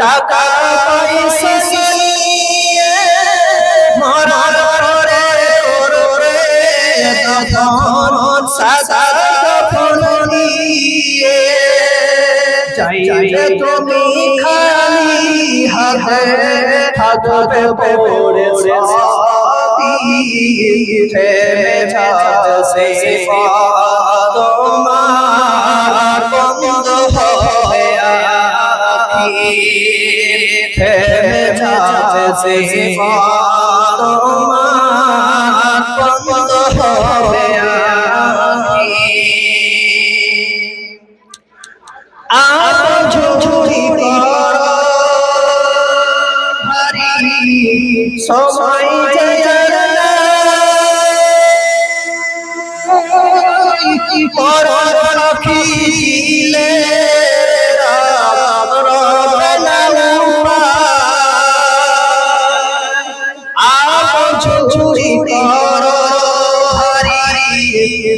টাকা পয়সা নিয়ে মরার পরে করবে দফন সাদা দফন নিয়ে। চাইলে তুমি খালি হাতে থাকবে পড়ে থেমে যাচ্ছে তোমার থেমে যাচ্ছে তোমার বন্ধ হবে আজ ঝুড়ি কর সময় যায় না